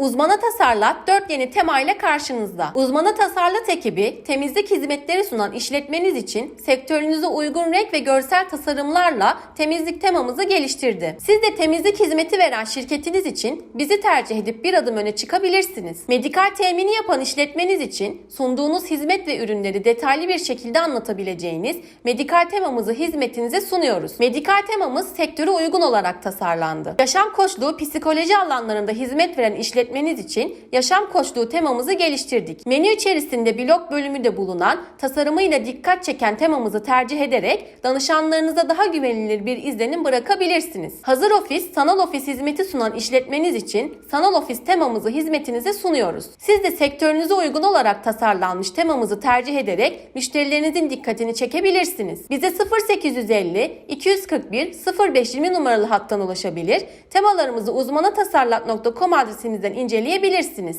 Uzmana Tasarlat 4 yeni tema ile karşınızda. Uzmana Tasarlat ekibi temizlik hizmetleri sunan işletmeniz için sektörünüze uygun renk ve görsel tasarımlarla temizlik temamızı geliştirdi. Siz de temizlik hizmeti veren şirketiniz için bizi tercih edip bir adım öne çıkabilirsiniz. Medikal temini yapan işletmeniz için sunduğunuz hizmet ve ürünleri detaylı bir şekilde anlatabileceğiniz medikal temamızı hizmetinize sunuyoruz. Medikal temamız sektöre uygun olarak tasarlandı. Yaşam koçluğu psikoloji alanlarında hizmet veren işletmeniz için yaşam koçluğu temamızı geliştirdik. Menü içerisinde blog bölümü de bulunan tasarımıyla dikkat çeken temamızı tercih ederek danışanlarınıza daha güvenilir bir izlenim bırakabilirsiniz. Hazır ofis, sanal ofis hizmeti sunan işletmeniz için sanal ofis temamızı hizmetinize sunuyoruz. Siz de sektörünüze uygun olarak tasarlanmış temamızı tercih ederek müşterilerinizin dikkatini çekebilirsiniz. Bize 0850 241 0520 numaralı hattan ulaşabilir, temalarımızı uzmanatasarlat.com adresimizden inceleyebilirsiniz.